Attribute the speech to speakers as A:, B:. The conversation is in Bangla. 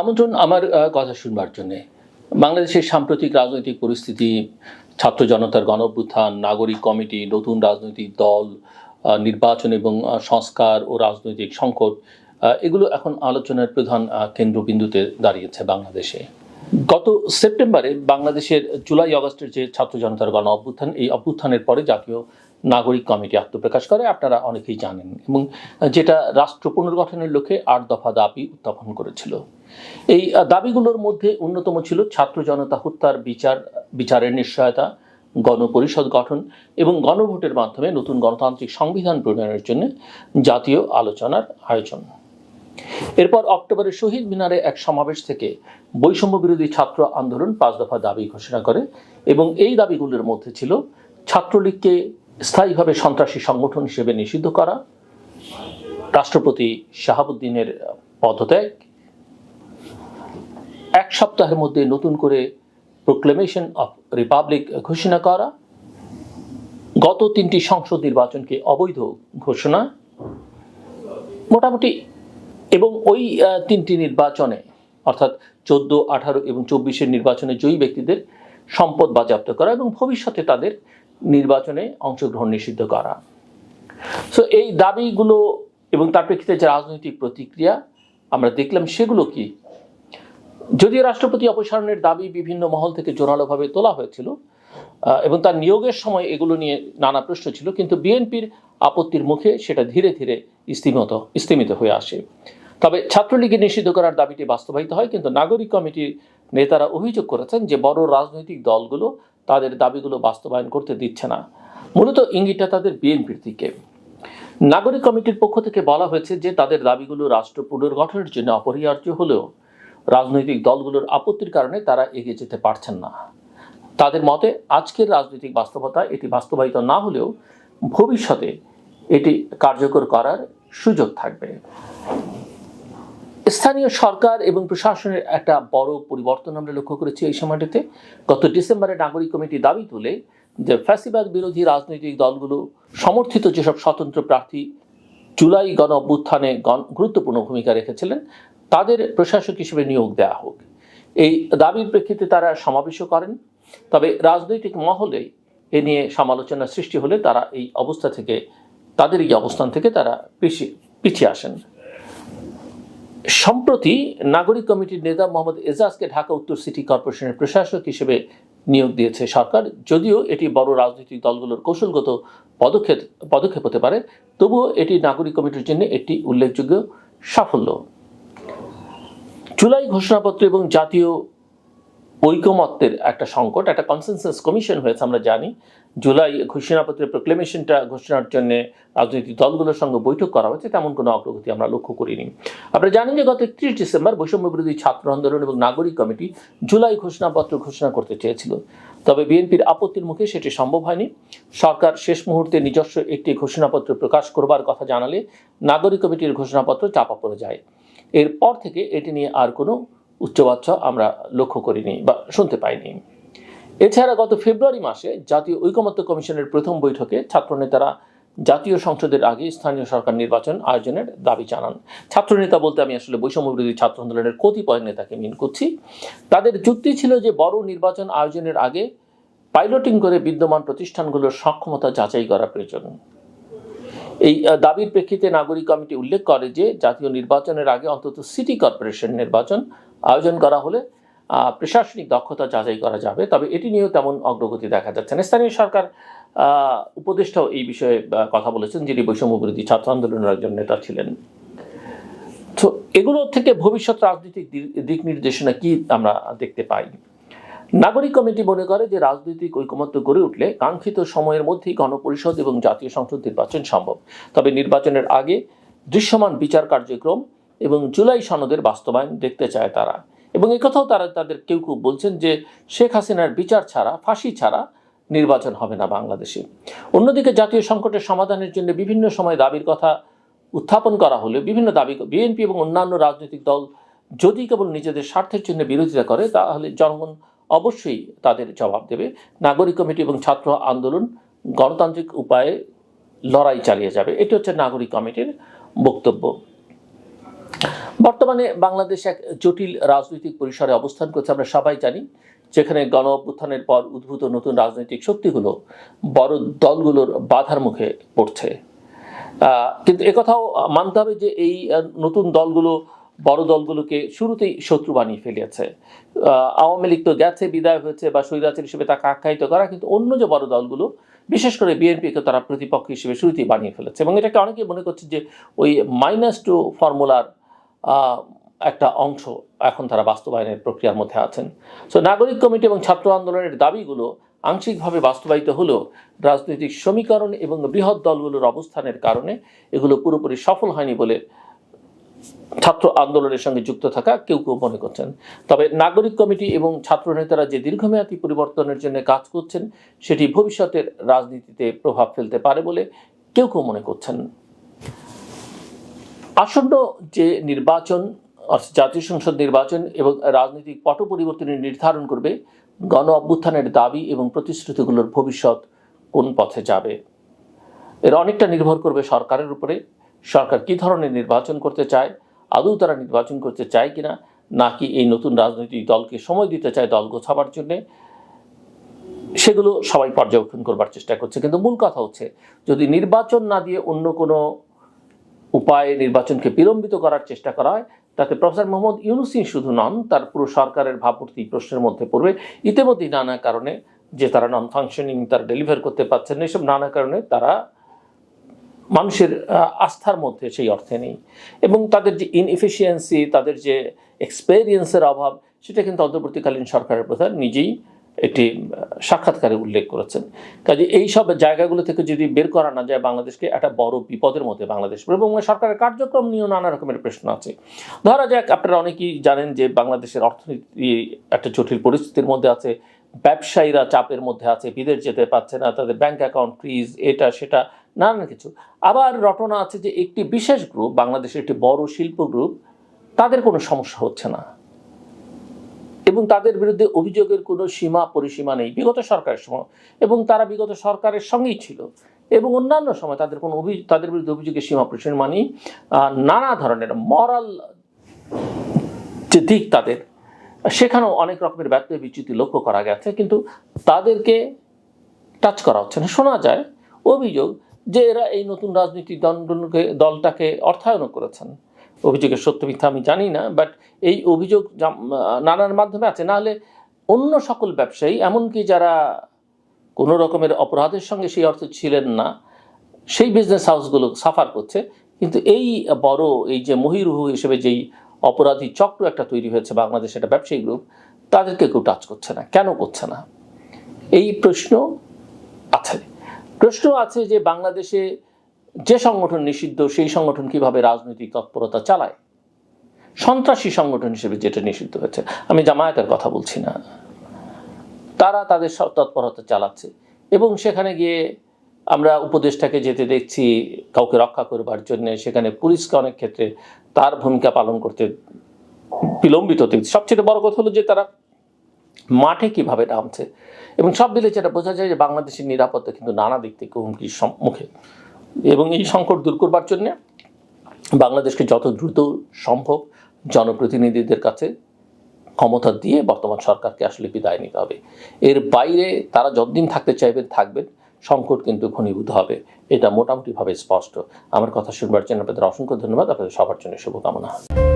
A: আমন্ত্রণ আমার কথা শুনবার জন্যে। বাংলাদেশের সাম্প্রতিক রাজনৈতিক পরিস্থিতি, ছাত্র জনতার গণ অভ্যুত্থান নাগরিক কমিটি, নতুন রাজনৈতিক দল নির্বাচন এবং সংস্কার ও রাজনৈতিক সংকট এগুলো এখন আলোচনার প্রধান কেন্দ্রবিন্দুতে দাঁড়িয়েছে বাংলাদেশে। গত সেপ্টেম্বরে বাংলাদেশের জুলাই আগস্টের যে ছাত্র জনতার গণ অভ্যুত্থান এই অভ্যুত্থানের পরে জাতীয় নাগরিক কমিটি আত্মপ্রকাশ করে। আপনারা অনেকেই জানেন এবং যেটা রাষ্ট্র পুনর্গঠনের লক্ষ্যে আট দফা দাবি উত্থাপন করেছিল। এই দাবিগুলোর মধ্যে অন্যতম ছিল ছাত্র জনতা হত্যার বিচার, বিচারের নিশ্চয়তা, গণপরিষদ গঠন এবং গণভোটের মাধ্যমে নতুন গণতান্ত্রিক সংবিধান প্রণয়নের জন্য জাতীয় আলোচনার আয়োজন। এরপর অক্টোবরে শহীদ মিনারে এক সমাবেশ থেকে বৈষম্য বিরোধী ছাত্র আন্দোলন পাঁচ দফা দাবি ঘোষণা করে এবং এই দাবিগুলোর মধ্যে ছিল ছাত্রলীগকে স্থায়ীভাবে সন্ত্রাসী সংগঠন হিসেবে নিষিদ্ধ করা, রাষ্ট্রপতি শাহাবুদ্দিনের পদত্যাগ এক সপ্তাহের মধ্যে নতুন করে প্রোক্লেমেশন অফ রিপাবলিক ঘোষণা করা। গত তিনটি সংসদ নির্বাচনকে অবৈধ ঘোষণা। মোটামুটি এবং ওই তিনটি নির্বাচনে, অর্থাৎ চোদ্দ, আঠারো এবং চব্বিশের নির্বাচনে জয়ী ব্যক্তিদের সম্পদ বাজেয়াপ্ত করা এবং ভবিষ্যতে তাদের নির্বাচনে অংশগ্রহণ নিষিদ্ধ করা। সো এই দাবিগুলো এবং তার প্রেক্ষিতে যে রাজনৈতিক প্রতিক্রিয়া আমরা দেখলাম, সেগুলো কি? যদিও রাষ্ট্রপতি অপসারণের দাবি বিভিন্ন মহল থেকে জোরালোভাবে তোলা হয়েছিল এবং তার নিয়োগের সময় এগুলো নিয়ে নানা প্রশ্ন ছিল, কিন্তু বিএনপির আপত্তির মুখে সেটা ধীরে ধীরে স্থিমিত স্থিমিত হয়ে আসে। তবে ছাত্রলীগের নিষিদ্ধ করার দাবিটি বাস্তবায়িত হয়, কিন্তু নাগরিক কমিটির নেতারা অভিযোগ করেছেন যে বড় রাজনৈতিক দলগুলো তাদের দাবিগুলো বাস্তবায়ন করতে দিচ্ছে না। মূলত ইঙ্গিতটা তাদের বিএনপির দিকে। নাগরিক কমিটির পক্ষ থেকে বলা হয়েছে যে তাদের দাবিগুলো রাষ্ট্র পুনর্গঠনের জন্য অপরিহার্য হলেও রাজনৈতিক দলগুলোর আপত্তির কারণে তারা এগিয়ে যেতে পারছেন না। তাদের মতে, আজকের রাজনৈতিক বাস্তবতা এটি বাস্তবায়িত না হলেও ভবিষ্যতে এটি কার্যকর করার সুযোগ থাকবে। স্থানীয় সরকার এবং প্রশাসনের একটা বড় পরিবর্তন আমরা লক্ষ্য করেছি এই সময়টিতে। গত ডিসেম্বরে নাগরিক কমিটি দাবি তুলে যে ফ্যাসিবাদ বিরোধী রাজনৈতিক দলগুলো সমর্থিত যেসব স্বতন্ত্র প্রার্থী জুলাই গণ অভ্যুত্থানে গুরুত্বপূর্ণ ভূমিকা রেখেছিলেন তাদের প্রশাসক হিসেবে নিয়োগ দেওয়া হোক। এই দাবির প্রেক্ষিতে তারা সমাবেশও করেন, তবে রাজনৈতিক মহলে এ নিয়ে সমালোচনা সৃষ্টি হলে তারা এই অবস্থা থেকে, তাদের এই অবস্থান থেকে তারা পিছিয়ে পিছিয়ে আসেন। সম্প্রতি নাগরিক কমিটির নেতা মোহাম্মদ এজাজকে ঢাকা উত্তর সিটি কর্পোরেশনের প্রশাসক হিসেবে নিয়োগ দিয়েছে সরকার, যদিও এটি বড় রাজনৈতিক দলগুলোর কৌশলগত পদক্ষেপ পদক্ষেপ হতে পারে, তবুও এটি নাগরিক কমিটির জন্য একটি উল্লেখযোগ্য সাফল্য। জুলাই ঘোষণাপত্র এবং জাতীয় ঐকমত্যের একটা সংকট, একটা কনসেনসাস কমিশন হয়েছে, আমরা জানি। জুলাই ঘোষণাপত্রের প্রোক্লেমেশনটা ঘোষণার জন্য রাজনৈতিক দলগুলোর সঙ্গে বৈঠক করা হয়েছে, তেমন কোনো অগ্রগতি আমরা লক্ষ্য করিনি। আপনারা জানেন যে গত একত্রিশ ডিসেম্বর বৈষম্য বিরোধী ছাত্র আন্দোলন এবং নাগরিক কমিটি জুলাই ঘোষণাপত্র ঘোষণা করতে চেয়েছিল। তবে বিএনপির আপত্তির মুখে সেটি সম্ভব হয়নি। সরকার শেষ মুহূর্তে নিজস্ব একটি ঘোষণাপত্র প্রকাশ করবার কথা জানালে নাগরিক কমিটির ঘোষণাপত্র চাপা পড়ে যায়। এরপর থেকে এটি নিয়ে আর কোনো উচ্চবাচ্য আমরা লক্ষ্য করিনি বা শুনতে পাইনি। এছাড়া গত ফেব্রুয়ারি মাসে জাতীয় ঐকমত্য কমিশনের প্রথম বৈঠকে ছাত্রনেতারা জাতীয় সংসদের আগে স্থানীয় সরকার নির্বাচন আয়োজনের দাবি জানান। ছাত্রনেতা বলতে আমি আসলে বৈষম্য বিরোধী ছাত্র আন্দোলনের কতিপয় নেতাকে মিন করছি। তাদের যুক্তি ছিল যে বড় নির্বাচন আয়োজনের আগে পাইলটিং করে বিদ্যমান প্রতিষ্ঠানগুলোর সক্ষমতা যাচাই করা প্রয়োজন। এই দাবির প্রেক্ষিতে নাগরিক কমিটি উল্লেখ করে যে জাতীয় নির্বাচনের আগে অন্তত সিটি কর্পোরেশন নির্বাচন আয়োজন করা হলে প্রশাসনিক দক্ষতা যাচাই করা যাবে। তবে এটি নিয়েও তেমন অগ্রগতি দেখা যাচ্ছে না। স্থানীয় সরকার উপদেষ্টাও এই বিষয়ে কথা বলেছেন, যিনি বৈষম্য বিরোধী ছাত্র আন্দোলনের একজন নেতা ছিলেন। তো এগুলো থেকে ভবিষ্যৎ রাজনৈতিক দিক নির্দেশনা কি আমরা দেখতে পাই? নাগরিক কমিটি মনে করে যে রাজনৈতিক ঐকমত্য গড়ে উঠলে কাঙ্ক্ষিত সময়ের মধ্যেই গণপরিষদ এবং জাতীয় সংসদ নির্বাচন সম্ভব। তবে নির্বাচনের আগে দৃশ্যমান বিচার কার্যক্রম এবং জুলাই সনদের বাস্তবায়ন দেখতে চায় তারা। এবং একথাও তারা, তাদের কেউ কেউ বলছেন যে শেখ হাসিনার বিচার ছাড়া, ফাঁসি ছাড়া নির্বাচন হবে না বাংলাদেশে। অন্যদিকে জাতীয় সংকটের সমাধানের জন্য বিভিন্ন সময় দাবির কথা উত্থাপন করা হলে বিভিন্ন দাবি, বিএনপি এবং অন্যান্য রাজনৈতিক দল যদি কেবল নিজেদের স্বার্থের জন্য বিরোধিতা করে, তাহলে জনগণ অবশ্যই তাদের জবাব দেবে। নাগরিক কমিটি এবং ছাত্র আন্দোলন গণতান্ত্রিক উপায়ে লড়াই চালিয়ে যাবে। এটি হচ্ছে নাগরিক কমিটির বক্তব্য। বর্তমানে বাংলাদেশ এক জটিল রাজনৈতিক পরিসরে অবস্থান করছে, আমরা সবাই জানি। যেখানে গণ অভ্যুত্থানের পর উদ্ভূত নতুন রাজনৈতিক শক্তিগুলো বড় দলগুলোর বাধার মুখে পড়ছে। কিন্তু একথাও মানতে হবে যে এই নতুন দলগুলো বড় দলগুলোকে শুরুতেই শত্রু বানিয়ে ফেলিয়েছে আওয়ামী লীগ তো গেছে, বিদায় হয়েছে বা স্বৈরাচার হিসেবে তাকে আখ্যায়িত করা, কিন্তু অন্য যে বড় দলগুলো, বিশেষ করে বিএনপিকে তারা প্রতিপক্ষ হিসেবে শুরুতেই বানিয়ে ফেলেছে। এবং এটাকে অনেকেই মনে করছে যে ওই মাইনাস টু ফর্মুলার একটা অংশ এখন তারা বাস্তবায়নের প্রক্রিয়ার মধ্যে আছেন। সো নাগরিক কমিটি এবং ছাত্র আন্দোলনের দাবিগুলো আংশিকভাবে বাস্তবায়িত হলেও রাজনৈতিক সমীকরণ এবং বৃহৎ দলগুলোর অবস্থানের কারণে এগুলো পুরোপুরি সফল হয়নি বলে ছাত্র আন্দোলনের সঙ্গে যুক্ত থাকা কেউ কেউ মনে করছেন। তবে নাগরিক কমিটি এবং ছাত্র নেতারা যে দীর্ঘমেয়াদী পরিবর্তনের জন্য কাজ করছেন, সেটি ভবিষ্যতের রাজনীতিতে প্রভাব ফেলতে পারে বলে কেউ কেউ মনে করছেন। আসন্ন যে নির্বাচন জাতীয় সংসদ নির্বাচন এবং রাজনৈতিক পট পরিবর্তনের নির্ধারণ করবে, গণ অভ্যুত্থানের দাবি এবং প্রতিশ্রুতিগুলোর ভবিষ্যৎ কোন পথে যাবে? এর অনেকটা নির্ভর করবে সরকারের উপরে। সরকার কী ধরনের নির্বাচন করতে চায়? আদৌ তারা নির্বাচন করতে চায় কিনা? নাকি এই নতুন রাজনৈতিক দলকে সময় দিতে চায় দল গোছাবার জন্যে? সেগুলো সবাই পর্যবেক্ষণ করবার চেষ্টা করছে। কিন্তু মূল কথা হচ্ছে, যদি নির্বাচন না দিয়ে অন্য কোনো উপায়ে নির্বাচনকে বিলম্বিত করার চেষ্টা করা হয়, তাতে প্রফেসর মোহাম্মদ ইউনুসিন শুধু নন, তার পুরো সরকারের ভাবমূর্তি প্রশ্নের মধ্যে পড়বে। ইতিমধ্যেই নানা কারণে যে তারা নন ফাংশনিং তারা ডেলিভার করতে পারছেন এসব নানা কারণে তারা মানুষের আস্থার মধ্যে সেই অর্থে নেই। এবং তাদের যে ইনএফিসিয়েন্সি তাদের যে এক্সপেরিয়েন্সের অভাব, সেটা কিন্তু অন্তর্বর্তীকালীন সরকারের প্রধান নিজেই একটি সাক্ষাৎকারে উল্লেখ করেছেন। কাজে এই সব জায়গাগুলো থেকে যদি বের করা না যায়, বাংলাদেশকে একটা বড় বিপদের মধ্যে বাংলাদেশ এবং সরকারের কার্যক্রম নিয়েও নানা রকমের প্রশ্ন আছে। ধরা যাক, আপনারা অনেকেই জানেন যে বাংলাদেশের অর্থনীতি একটা জটিল পরিস্থিতির মধ্যে আছে। ব্যবসায়ীরা চাপের মধ্যে আছে, বিদেশ যেতে পারছে না, তাদের ব্যাংক অ্যাকাউন্ট ফ্রিজ এটা, সেটা নানান কিছু। আবার রটনা আছে যে একটি বিশেষ গ্রুপ বাংলাদেশের একটি বড় শিল্প গ্রুপ তাদের কোনো সমস্যা হচ্ছে না। এবং তাদের বিরুদ্ধে অভিযোগের কোনো সীমা, পরিসীমা নেই, বিগত সরকারের সময় এবং তারা বিগত সরকারের সঙ্গেই ছিল। এবং অন্যান্য সময় তাদের কোনো অভিযোগ তাদের বিরুদ্ধে অভিযোগের সীমা, পরিসীমা নেই। নানা ধরনের মরাল যে দিক তাদের সেখানেও অনেক রকমের ব্যর্থ বিচ্যুতি লক্ষ্য করা গেছে, কিন্তু তাদেরকে টাচ করা হচ্ছে না। শোনা যায় অভিযোগ যে এরা এই নতুন রাজনৈতিক দলকে দলটাকে অর্থায়ন করেছেন। অভিযোগের সত্য মিথ্যা আমি জানি না বাট এই অভিযোগ নানান মাধ্যমে আছে। নাহলে অন্য সকল ব্যবসায়ী, এমনকি যারা কোনো রকমের অপরাধের সঙ্গে সেই অর্থ ছিলেন না, সেই বিজনেস হাউসগুলো সাফার করছে। কিন্তু এই বড়, এই যে মহিরুহু হিসেবে যেই অপরাধী চক্র একটা তৈরি হয়েছে বাংলাদেশ, একটা ব্যবসায়ী গ্রুপ তাদেরকে কেউ টাচ করছে না। কেন করছে না? এই প্রশ্ন আছে। প্রশ্ন আছে যে বাংলাদেশে যে সংগঠন নিষিদ্ধ, সেই সংগঠন কীভাবে রাজনৈতিক তৎপরতা চালায়? সন্ত্রাসী সংগঠন হিসেবে যেটা নিষিদ্ধ হয়েছে, আমি জামায়াতের কথা বলছি না। তারা তাদের তৎপরতা চালাচ্ছে এবং সেখানে গিয়ে আমরা উপদেশটাকে যেতে দেখছি, কাউকে রক্ষা করবার জন্য। সেখানে পুলিশকে অনেক ক্ষেত্রে তার ভূমিকা পালন করতে বিলম্বিত দেখছি সবচেয়ে বড় কথা হলো যে তারা মাঠে কীভাবে নামছে। এবং সব মিলে যেটা বোঝা যায় যে বাংলাদেশের নিরাপত্তা কিন্তু নানা দিক থেকে হুমকির সম্মুখে। এবং এই সংকট দূর করবার জন্যে বাংলাদেশকে যত দ্রুত সম্ভব জনপ্রতিনিধিদের কাছে ক্ষমতা দিয়ে বর্তমান সরকারকে আসলে বিদায় নিতে হবে। এর বাইরে তারা যতদিন থাকতে চাইবেন, থাকবেন। সংকট কিন্তু ঘনীভূত হবে। এটা মোটামুটিভাবে স্পষ্ট। আমার কথা শুনবার জন্য আপনাদের অসংখ্য ধন্যবাদ। আপনাদের সবার জন্য শুভকামনা।